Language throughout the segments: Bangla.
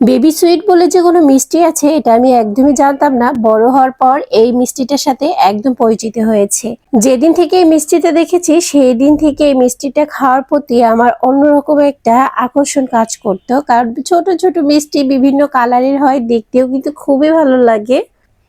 বেবি সুইট বলে যে কোনো মিষ্টি আছে, এটা আমি একদমই জানতাম না। বড় হওয়ার পর এই মিষ্টিটার সাথে একদম পরিচিত হয়েছে। যেদিন থেকে এই মিষ্টিটা দেখেছি সেই দিন থেকে এই মিষ্টিটা খাওয়ার প্রতি আমার অন্যরকম একটা আকর্ষণ কাজ করতো। কারণ ছোট ছোট মিষ্টি বিভিন্ন কালারের হয়, দেখতেও কিন্তু খুবই ভালো লাগে।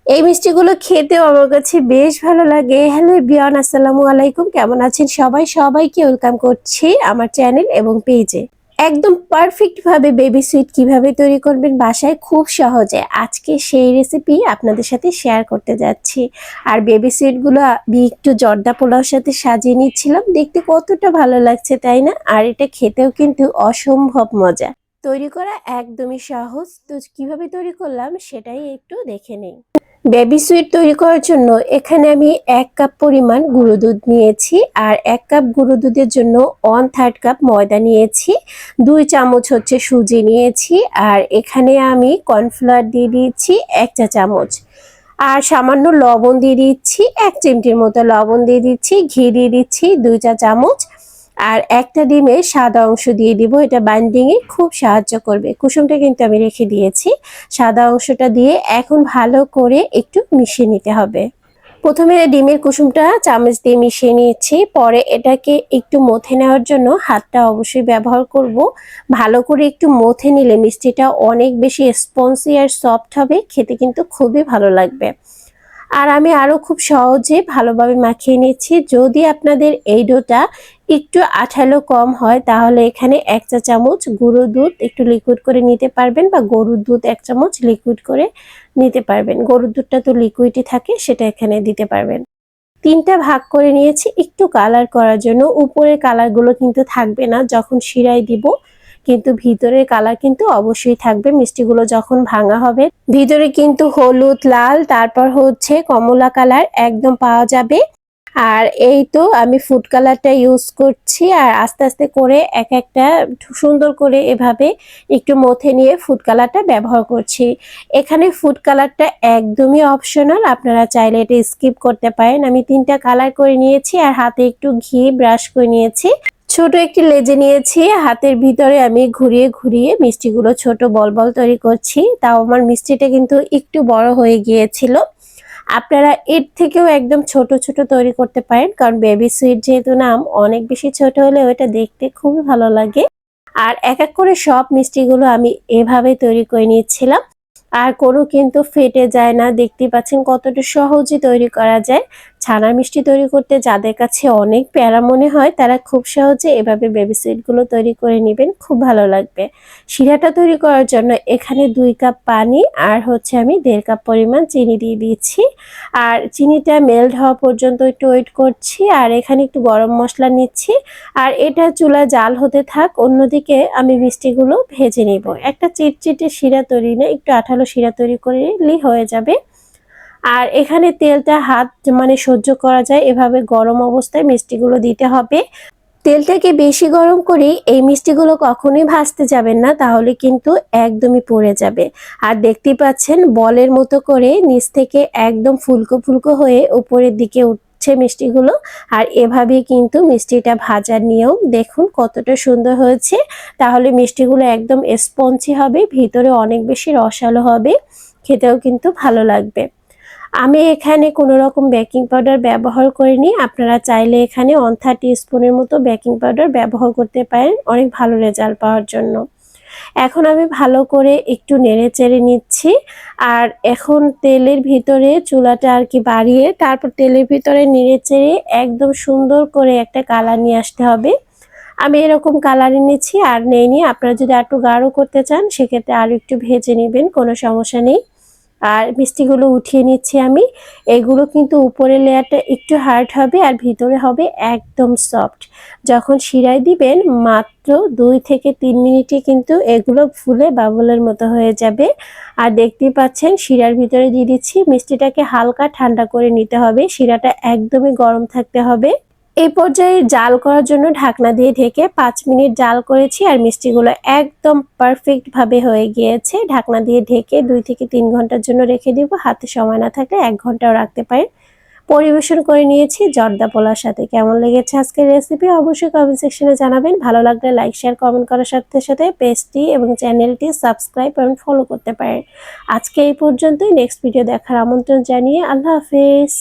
এই মিষ্টিগুলো খেতেও আমার কাছে বেশ ভালো লাগে। হ্যালো বিয়ান আসসালামু আলাইকুম। কেমন আছেন সবাই? সবাইকে ওয়েলকাম করছি আমার চ্যানেল এবং পেজে। একদম পারফেক্ট ভাবে বেবি সুইট কীভাবে তৈরি করবেন বাসায় খুব সহজে। আজকে সেই রেসিপি আপনাদের সাথে শেয়ার করতে যাচ্ছি। আর বেবি সুইটগুলো আমি একটু জর্দা পোলাওর সাথে সাজিয়ে নিচ্ছিলাম। দেখতে কতটা ভালো লাগছে, তাই না? আর এটা খেতেও কিন্তু অসম্ভব মজা। তৈরি করা একদমই সহজ। তো কীভাবে তৈরি করলাম সেটাই একটু দেখে নেই। বেবি সুইট তৈরি করার জন্য এখানে আমি এক কাপ পরিমাণ গুঁড়ো দুধ নিয়েছি আর এক কাপ গুঁড়ো দুধের জন্য ওয়ান থার্ড কাপ ময়দা নিয়েছি, দুই চামচ হচ্ছে সুজি নিয়েছি আর এখানে আমি কর্নফ্লাওয়ার দিয়ে দিয়েছি এক চা চামচ। আর সামান্য লবণ দিয়ে দিচ্ছি, এক চিমটির মতো লবণ দিয়ে দিচ্ছি, ঘি দিয়ে দিচ্ছি, দুই চা চামচ। আর একটা ডিমে সাদা অংশ দিয়ে দিব। এটা বাইন্ডিং এ খুব সাহায্য করবে। কুসুমটা কিন্তু আমি রেখে দিয়েছি। সাদা অংশটা দিয়ে এখন ভালো করে একটু মিশিয়ে নিতে হবে। প্রথমে ডিমের কুসুমটা চামচ দিয়ে মিশিয়ে নিয়েছি। পরে এটাকে একটু মথে নেওয়ার জন্য হাতটা অবশ্যই ব্যবহার করব। ভালো করে একটু মথে নিলে মিষ্টিটা অনেক বেশি স্পঞ্জি আর সফট হবে। খেতে কিন্তু খুবই ভালো লাগবে। আর আমি আরও খুব সহজে ভালোভাবে মাখিয়ে নিচ্ছি। যদি আপনাদের এই ডোটা একটু আঠালো কম হয়, তাহলে এখানে এক চা চামচ গুঁড়ো দুধ একটু লিকুইড করে নিতে পারবেন বা গরুর দুধ এক চামচ লিকুইড করে নিতে পারবেন। গরুর দুধটা তো লিকুইডই থাকে, সেটা এখানে দিতে পারবেন। তিনটা ভাগ করে নিয়েছি, একটু কালার করার জন্য। উপরের কালারগুলো কিন্তু থাকবে না, যখন শিরায় দিব, কিন্তু ভিতরের কালার কিন্তু অবশ্যই থাকবে। মিষ্টিগুলো যখন ভাঙা হবে, ভিতরে কিন্তু হলুদ, লাল, তারপর হচ্ছে কমলা কালার একদম পাওয়া যাবে। আর এই তো আমি ফুড কালারটা ইউজ করছি আর আস্তে আস্তে করে এক একটা সুন্দর করে এভাবে একটু মথে নিয়ে ফুড কালারটা ব্যবহার করছি। এখানে ফুড কালারটা একদমই অপশনাল আপনারা চাইলে এটা স্কিপ করতে পারেন। আমি তিনটা কালার করে নিয়েছি আর হাতে একটু ঘি ব্রাশ করে নিয়েছি। ছোট একটি লেজে নিয়েছি, হাতের ভিতরে আমি ঘুরিয়ে ঘুরিয়ে মিষ্টিগুলো ছোট বল বল তৈরি করছি। তাও আমার মিষ্টিটা কিন্তু একটু বড় হয়ে গিয়েছিল। আপনারা এর থেকেও একদম ছোট ছোট তৈরি করতে পারেন, কারণ বেবি সুইট যেহেতু নাম অনেক বেশি ছোট হলে ওটা দেখতে খুবই ভালো লাগে। আর এক এক করে সব মিষ্টিগুলো আমি এভাবে তৈরি করে নিয়েছিলাম। আর কোনো কিন্তু ফেটে যায় না দেখতে পাচ্ছেন কতটা সহজে তৈরি করা যায়। ছানা মিষ্টি তৈরি করতে যাদের কাছে অনেক প্যারা মনে হয়, তারা খুব সহজে এভাবে বেবি সুইটগুলো তৈরি করে নেবেন, খুব ভালো লাগবে। শিরাটা তৈরি করার জন্য এখানে দুই কাপ পানি আর হচ্ছে আমি দেড় কাপ পরিমাণ চিনি দিয়ে দিচ্ছি আর চিনিটা মেল্ট হওয়া পর্যন্ত একটু ওয়েট করছি আর এখানে একটু গরম মশলা নিচ্ছি। আর এটা চুলা জাল হতে থাক, অন্যদিকে আমি মিষ্টিগুলো ভেজে নিব। একটা চিটচিটে শিরা তৈরি না, একটু আঠালো শিরা তৈরি করলেই হয়ে যাবে। আর এখানে তেলটা হাত মানে সহ্য করা যায়। এভাবে গরম অবস্থায় মিষ্টিগুলো দিতে হবে। তেলটাকে বেশি গরম করে এই মিষ্টিগুলো কখনোই ভাজতে যাবেন না, তাহলে কিন্তু একদমই পড়ে যাবে। আর দেখতে পাচ্ছেন, বলের মতো করে নিচ থেকে একদম ফুলকো ফুলকো হয়ে উপরের দিকে উঠছে মিষ্টিগুলো। আর এভাবেই কিন্তু মিষ্টিটা ভাজার নিয়ম। দেখুন কতটা সুন্দর হয়েছে। তাহলে মিষ্টিগুলো একদম স্পঞ্জি হবে, ভিতরে অনেক বেশি রসালো হবে। খেতেও কিন্তু ভালো লাগবে। আমি এখানে কোনো রকম বেকিং পাউডার ব্যবহার করিনি। আপনারা চাইলে এখানে ওয়ান থার্টি স্পুনের মতো বেকিং পাউডার ব্যবহার করতে পারেন। অনেক ভালো রেজাল্ট পাওয়ার জন্য। এখন আমি ভালো করে একটু নেড়ে চেড়ে নিচ্ছি। আর এখন তেলের ভিতরে চুলাটা আর কি বাড়িয়ে তারপর তেলের ভিতরে নেড়ে চেড়ে একদম সুন্দর করে একটা কালার নিয়ে আসতে হবে। আমি এরকম কালার এনেছি আর নেই নেইনি। আপনারা যদি একটু গাঢ় করতে চান, সেক্ষেত্রে আরও একটু ভেজে নেবেন, কোনো সমস্যা নেই। আর মিষ্টিগুলো উঠিয়ে নিচ্ছি আমি। এগুলো কিন্তু উপরের লেয়ারটা একটু হার্ড হবে আর ভিতরে হবে একদম সফট যখন শিরায় দিবেন, মাত্র দুই থেকে তিন মিনিটে কিন্তু এগুলো ফুলে বাবলের মতো হয়ে যাবে। আর দেখতেই পাচ্ছেন, শিরার ভিতরে দিয়ে দিচ্ছি। মিষ্টিটাকে হালকা ঠান্ডা করে নিতে হবে। শিরাটা একদমই গরম থাকতে হবে। এই পর্যায়ে জাল করার জন্য ঢাকনা দিয়ে ঢেকে পাঁচ মিনিট জাল করেছি আর মিষ্টিগুলো একদম পারফেক্ট ভাবে হয়ে গিয়েছে। ঢাকনা দিয়ে ঢেকে দুই থেকে তিন ঘণ্টার জন্য রেখে দিব। হাতে সময় না থাকলে এক ঘন্টাও রাখতে পারেন। পরিবেশন করে নিয়েছি। জর্দা পোলার সাথে কেমন লেগেছে আজকের রেসিপি অবশ্যই কমেন্ট সেকশনে জানাবেন। ভালো লাগলে লাইক শেয়ার কমেন্ট করার সাথে সাথে পেজটি এবং চ্যানেলটি সাবস্ক্রাইব এবং ফলো করতে পারেন। আজকে এই পর্যন্তই। নেক্সট ভিডিও দেখার আমন্ত্রণ জানিয়ে আল্লাহ হাফেজ।